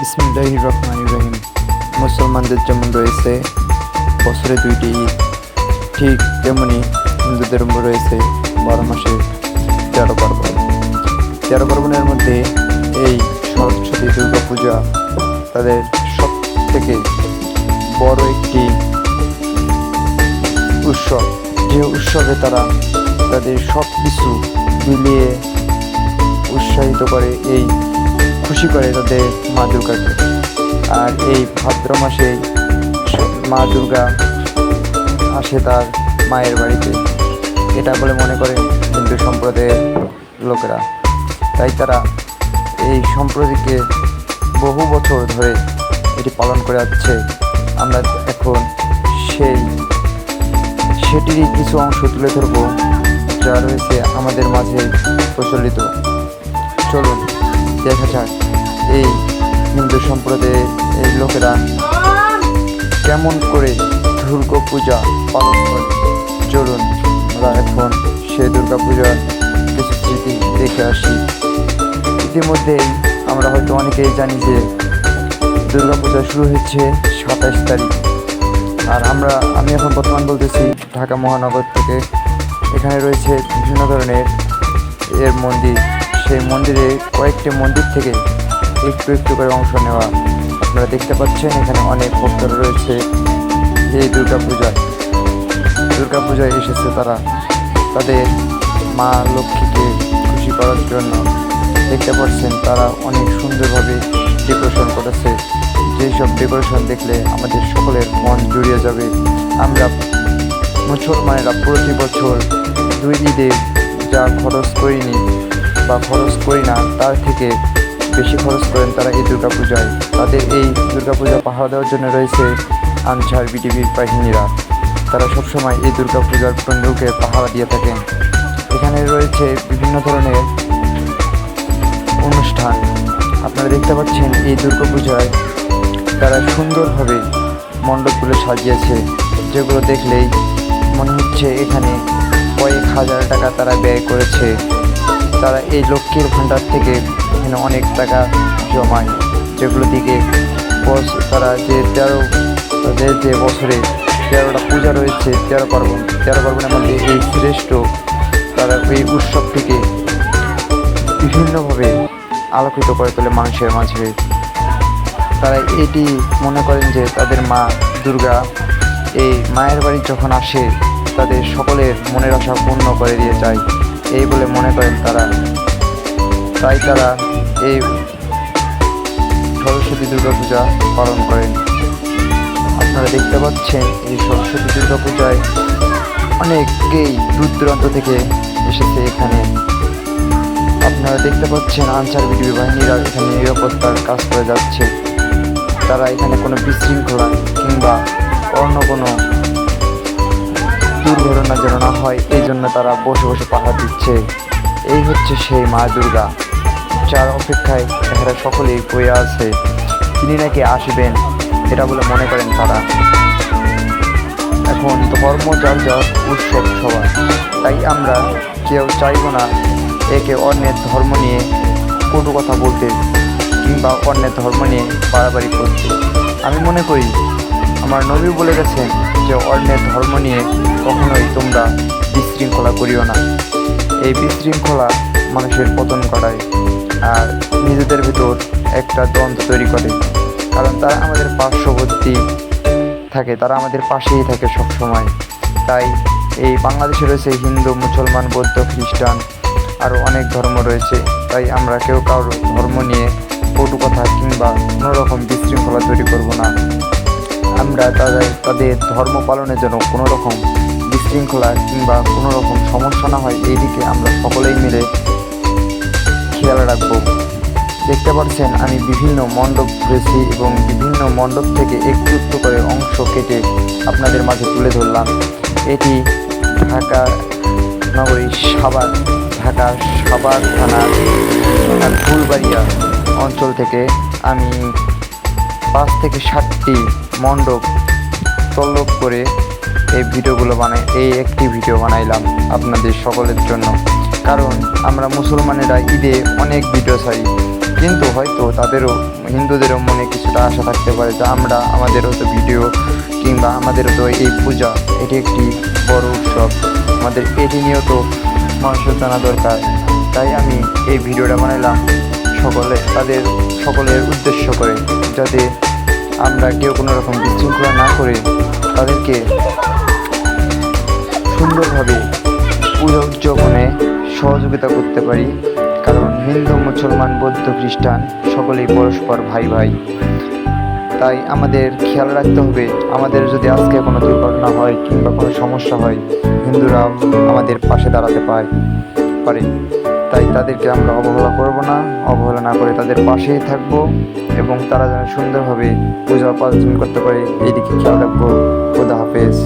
বিসমিল্লাহ রহমান রহিম। মুসলমানদের যেমন রয়েছে, বছরে দুইটি ঈদ, ঠিক তেমনি হিন্দুদের রয়েছে বারো মাসে তেরো পার্বণ। তেরো পার্বণের মধ্যে এই সরস্বতী দুর্গা পূজা তাদের সব থেকে বড় একটি উৎসব। যে উৎসবে তারা তাদের সব কিছু মিলিয়ে উৎসাহিত করে এই খুশি করে তাদের মা দুর্গাকে আর এই ভাদ্র মাসে মা দুর্গা আসে তার মায়ের বাড়িতে। এটা বলে মনে করে হিন্দু সম্প্রদায়ের লোকেরা। তাই তারা এই সম্প্রদায়কে বহু বছর ধরে এটি পালন করে আসছে। আমরা এখন সেই, সেটিরই কিছু অংশ তুলে ধরব যা রয়েছে আমাদের মাঝে প্রচলিত। চলুন, দেখা যাক। এই হিন্দু সম্প্রদায়ের এই লোকেরা কেমন করে দুর্গা পূজা পালন করে? চলুন, আমরা এখন সেই দুর্গা পূজার কিছু স্মৃতি দেখে আসি। ইতিমধ্যেই আমরা হয়তো অনেকেই জানি যে দুর্গা পূজা শুরু হচ্ছে সাতাশ তারিখ। আর আমরা, আমি এখন বর্তমান বলতেছি ঢাকা মহানগর থেকে। এখানে রয়েছে বিভিন্ন ধরনের এর মন্দির। সেই মন্দিরে কয়েকটি মন্দির থেকে একটু একটু করে অংশ নেওয়া। আপনারা দেখতে পাচ্ছেন, এখানে অনেক ভক্তরা রয়েছে। এই দুর্গা পূজায়। দুর্গা পূজায় এসেছে তারা। তাদের মা লক্ষ্মীকে খুশি করার জন্য দেখতে পাচ্ছেন, তারা অনেক সুন্দরভাবে ডেকোরেশন করেছে। যেই সব ডেকোরেশন দেখলে আমাদের সকলের মন জুড়িয়ে যাবে। আমরা মুসলমানেরা প্রতি বছর দুই ঈদে যা খরচ করিনি বা খরচ করি না, তার থেকে বেশি খরচ করেন তারা এই দুর্গা পূজায় তাদের এই দুর্গা পূজা পাহারা দেওয়ার জন্য রয়েছে আনসার বিটিভির বাহিনীরা। তারা সবসময় এই দুর্গা পূজার পণ্যকে পাহারা দিয়ে থাকেন। এখানে রয়েছে বিভিন্ন ধরনের অনুষ্ঠান। আপনারা দেখতে পাচ্ছেন এই দুর্গা পূজায় তারা সুন্দরভাবে মণ্ডপগুলো সাজিয়েছে, যেগুলো দেখলেই মনে হচ্ছে এখানে কয়েক হাজার টাকা তারা ব্যয় করেছে। তারা এই লক্ষ্মীর ভাণ্ডার থেকে এখানে অনেক টাকা জমায়, যেগুলো দিকে বস- তারা যে তেরো তাদের যে বছরে তেরোটা পূজা রয়েছে, তেরো পার্বণ, তেরো পার্বণের মধ্যে এই শ্রেষ্ঠ তারা এই উৎসবটিকে বিভিন্নভাবে আলোকিত করে তোলে মানুষের মাঝে। তারা এটি মনে করেন যে তাদের মা দুর্গা এই মায়ের বাড়ি যখন আসে, তাদের সকলের মনের আশা পূর্ণ করে দিয়ে যায়। এই বলে মনে করেন তারা। তাই তারা এই সরস্বতী দুর্গা পূজা পালন করেন। আপনারা দেখতে পাচ্ছেন এই সরস্বতী দুর্গা পূজায় অনেকেই দূর দূরান্ত থেকে এসেছে এখানে। আপনারা দেখতে পাচ্ছেন আনসার বিডিবি বাহিনীরা এখানে নিরাপত্তার কাজ করে যাচ্ছে। তারা এখানে কোনো বিশৃঙ্খলা কিংবা অন্য কোনো দুর্ঘটনা যেন না হয়, এই জন্য তারা বসে বসে পাহাড় দিচ্ছে। এই হচ্ছে সেই মা দুর্গা। যার অপেক্ষায় এখানে সকলেই বয়ে আছে। তিনি নাকি আসবেন এটা বলে মনে করেন তারা। এখন ধর্ম যার যার উৎসব সবার। তাই আমরা কেউ চাইব না একে অন্যের ধর্ম নিয়ে কটু কথা বলতে কিংবা অন্যের ধর্ম নিয়ে বাড়াবাড়ি করতে। আমি মনে করি, আমার নবী বলে গেছেন যে অন্যের ধর্ম নিয়ে কখনোই তোমরা বিশৃঙ্খলা করিও না। এই বিশৃঙ্খলা মানুষের পতন ঘটায়। আর নিজেদের ভিতর একটা দ্বন্দ্ব তৈরি করে। কারণ তারা আমাদের পার্শ্ববর্তী থাকে, তারা আমাদের পাশেই থাকে সব সময় তাই এই বাংলাদেশে রয়েছে হিন্দু, মুসলমান, বৌদ্ধ, খ্রিস্টান আরও অনেক ধর্ম রয়েছে। তাই আমরা কেউ কারোর ধর্ম নিয়ে কটু কথা কিংবা কোনো রকম বিশৃঙ্খলা তৈরি করব না। আমরা তাদের তাদের ধর্ম পালনের জন্য কোনো রকম বিশৃঙ্খলা কিংবা কোনো রকম সমস্যা না হয় এই দিকে আমরা সকলেই মিলে খেয়াল রাখব। দেখতে পাচ্ছেন, আমি বিভিন্ন মণ্ডপ ঘুরেছি এবং বিভিন্ন মণ্ডপ থেকে একটু করে অংশ কেটে আপনাদের মাঝে তুলে ধরলাম। এটি ঢাকা নগরী সাবার ঢাকা সাভার থানার ফুলবাড়িয়া অঞ্চল থেকে আমি পাঁচ থেকে সাতটি মণ্ডপ তল্লক করে এই ভিডিওগুলো বানাই, এই একটি ভিডিও বানাইলাম আপনাদের সকলের জন্য। কারণ আমরা মুসলমানেরা ঈদে অনেক ভিডিও ছাড়ি কিন্তু হয়তো তাদেরও, হিন্দুদেরও মনে কিছুটা আশা থাকতে পারে যে আমরা, আমাদেরও তো ভিডিও কিংবা আমাদেরও তো এই পূজা, এটি একটি বড় উৎসব। আমাদের এটি নিয়েও তো মানুষের জানা দরকার। তাই আমি এই ভিডিওটা বানালাম সকলে, তাদের সকলের উদ্দেশ্য করে, যাতে আমরা কেউ কোনো রকম বিশৃঙ্খলা না করে তাদেরকে সুন্দরভাবে পুজো উদযাপনে সহযোগিতা করতে পারি, কারণ হিন্দু, মুসলমান, বৌদ্ধ, খ্রিস্টান সকলেই পরস্পর ভাই ভাই। তাই আমাদের খেয়াল রাখতে হবে, আমাদের যদি আজকে কোনো দুর্ঘটনা হয় কিংবা কোনো সমস্যা হয় হিন্দুরাও আমাদের পাশে দাঁড়াতে পায়, পারে। তাই তাদেরকে আমরা অবহেলা করব না, অবহেলা না করে তাদের পাশেই থাকব এবং তারা যেন সুন্দরভাবে পূজা পার্বণ করতে পারে এই দিকে খেয়াল রাখব। খোদা হাফেজ।